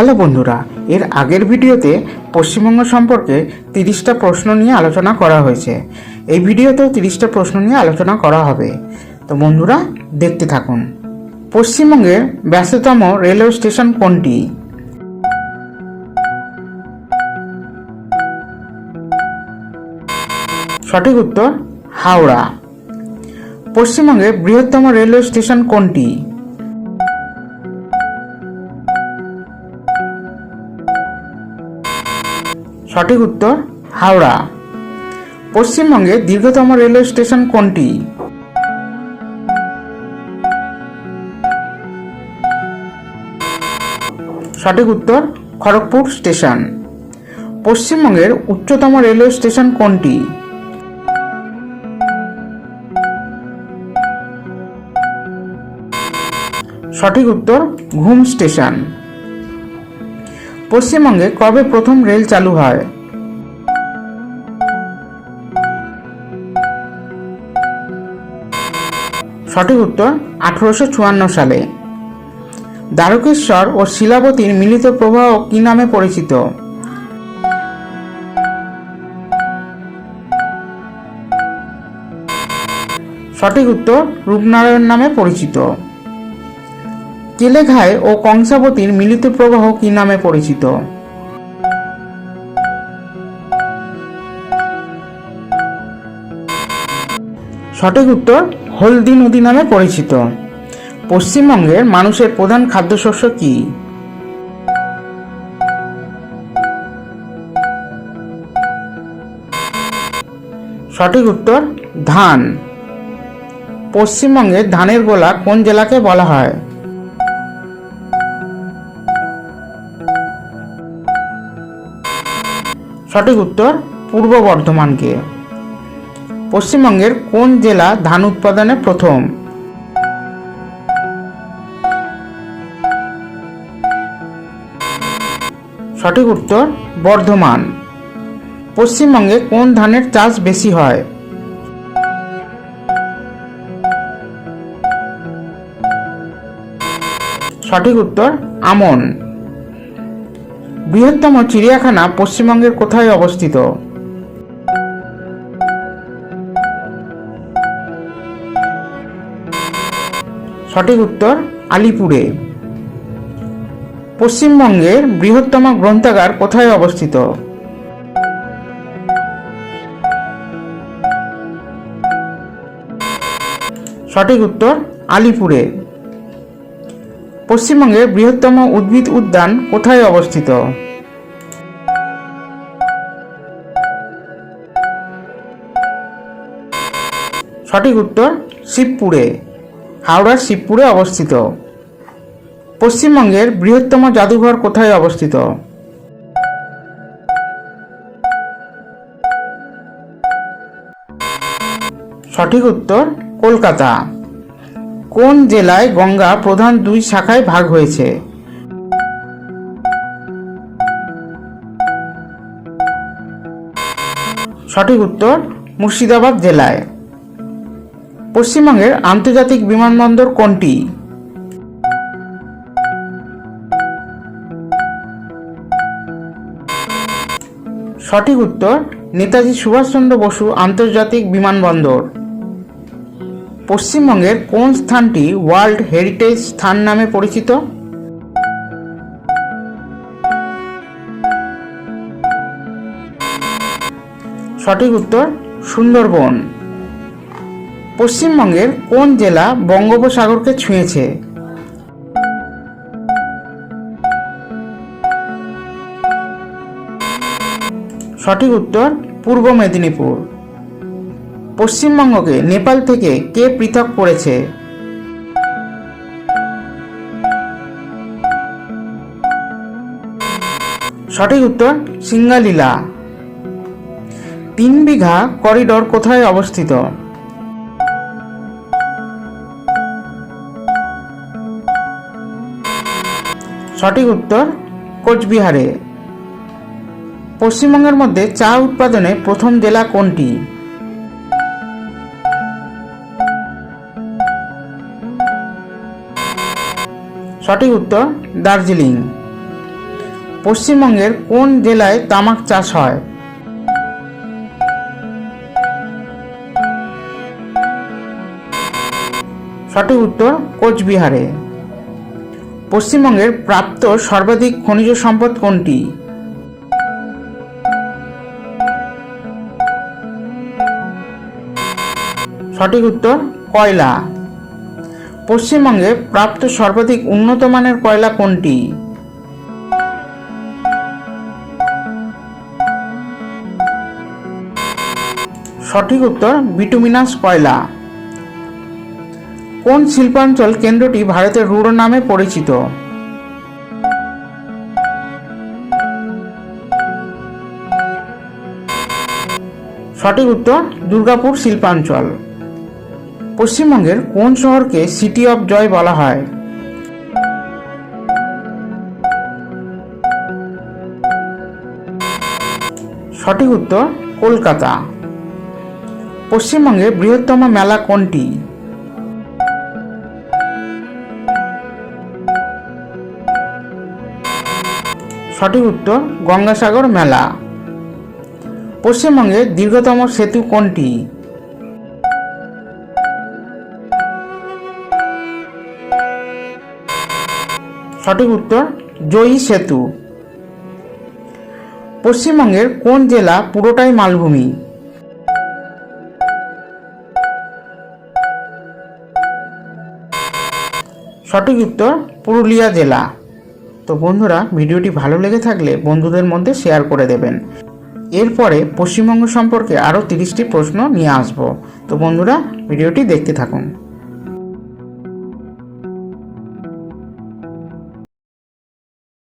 Hello বন্ধুরা, এর আগের ভিডিওতে পশ্চিমবঙ্গ সম্পর্কে তিরিশটা প্রশ্ন নিয়ে আলোচনা করা হয়েছে। এই ভিডিওতেও তিরিশটা প্রশ্ন নিয়ে আলোচনা করা হবে। তো বন্ধুরা, দেখতে থাকুন। পশ্চিমবঙ্গের ব্যস্ততম রেলওয়ে স্টেশন কোনটি? সঠিক উত্তর, হাওড়া। পশ্চিমবঙ্গের বৃহত্তম রেলওয়ে স্টেশন কোনটি? সঠিক উত্তর, হাওড়া। পশ্চিমবঙ্গে দীর্ঘতম রেলওয়ে স্টেশন কোনটি? সঠিক উত্তর, খড়গপুর স্টেশন। পশ্চিমবঙ্গের উচ্চতম রেলওয়ে স্টেশন কোনটি? সঠিক উত্তর, ঘুম স্টেশন। পশ্চিমবঙ্গে কবে প্রথম রেল চালু হয়? সঠিক উত্তর আঠারোশো চুয়ান্ন সালে। দ্বারকেশ্বর ও শিলাবতীর মিলিত প্রবাহ কি নামে পরিচিত? সঠিক উত্তর রূপনারায়ণ নামে পরিচিত। কেলেঘাই ও কংসাবতীর মিলিত প্রবাহ কি নামে পরিচিত? সঠিক উত্তর হলদি নদী নামে পরিচিত। পশ্চিমবঙ্গের মানুষের প্রধান খাদ্যশস্য কি? সঠিক উত্তর, ধান। পশ্চিমবঙ্গের ধানের গোলা কোন জেলাকে বলা হয়? সঠিক উত্তর, পূর্ব বর্ধমানকে। পশ্চিমবঙ্গের কোন জেলা ধান উৎপাদনে প্রথম? সঠিক উত্তর, বর্ধমান। পশ্চিমবঙ্গে কোন ধানের চাষ বেশি হয়? সঠিক উত্তর, আমন। বৃহত্তম চিড়িয়াখানা পশ্চিমবঙ্গের কোথায় অবস্থিত? সঠিক উত্তর আলিপুরে। পশ্চিমবঙ্গের বৃহত্তম গ্রন্থাগার কোথায় অবস্থিত? সঠিক উত্তর আলিপুরে। পশ্চিমবঙ্গের বৃহত্তম উদ্ভিদ উদ্যান কোথায় অবস্থিত? সঠিক উত্তর শিবপুরে। হাওড়ার শিবপুরে অবস্থিত। পশ্চিমবঙ্গের বৃহত্তম জাদুঘর কোথায় অবস্থিত? সঠিক উত্তর, কলকাতা। কোন জেলায় গঙ্গা প্রধান দুই শাখায় ভাগ হয়েছে? সঠিক উত্তর, মুর্শিদাবাদ জেলায়। পশ্চিমবঙ্গের আন্তর্জাতিক বিমানবন্দর কোনটি? সঠিক উত্তর, নেতাজি সুভাষচন্দ্র বসু আন্তর্জাতিক বিমানবন্দর। পশ্চিমবঙ্গের কোন স্থানটি ওয়ার্ল্ড হেরিটেজ স্থান নামে পরিচিত? সঠিক উত্তর, সুন্দরবন। পশ্চিমবঙ্গের কোন জেলা বঙ্গোপসাগরকে ছুঁয়েছে? সঠিক উত্তর, পূর্ব মেদিনীপুর। পশ্চিমবঙ্গকে নেপাল থেকে কে পৃথক করেছে? সঠিক উত্তর, সিঙ্গালীলা। তিন বিঘা করিডর কোথায় অবস্থিত? সঠিক উত্তর কোচবিহারে। পশ্চিমবঙ্গের মধ্যে চা উৎপাদনে প্রথম জেলা কোনটি? সঠিক উত্তর, দার্জিলিং। পশ্চিমবঙ্গের কোন জেলায় তামাক চাষ হয়? সঠিক উত্তর, কোচবিহারে। পশ্চিমবঙ্গের প্রাপ্ত সর্বাধিক খনিজ সম্পদ কোনটি? সঠিক উত্তর, কয়লা। পশ্চিমবঙ্গে প্রাপ্ত সর্বাধিক উন্নত মানের কয়লা কোনটি? সঠিক উত্তর, বিটুমিনাস কয়লা। কোন শিল্পাঞ্চল কেন্দ্রটি ভারতের রুড়ো নামে পরিচিত? সঠিক উত্তর, দুর্গাপুর শিল্পাঞ্চল। পশ্চিমবঙ্গের কোন শহরকে সিটি অফ জয় বলা হয়? সঠিক উত্তর, কলকাতা। পশ্চিমবঙ্গের বৃহত্তম মেলা কোনটি? সঠিক উত্তর গঙ্গাসাগর মেলা। পশ্চিমবঙ্গের দীর্ঘতম সেতু কোনটি? সঠিক উত্তর, জয়ী সেতু। পশ্চিমবঙ্গের কোন জেলা পুরোটাই মালভূমি? সঠিক উত্তর, পুরুলিয়া জেলা। তো বন্ধুরা, ভিডিওটি ভালো লেগে থাকলে বন্ধুদের মধ্যে শেয়ার করে দেবেন। এরপরে পশ্চিমবঙ্গ সম্পর্কে আরও তিরিশটি প্রশ্ন নিয়ে আসব। তো বন্ধুরা, ভিডিওটি দেখতে থাকুন।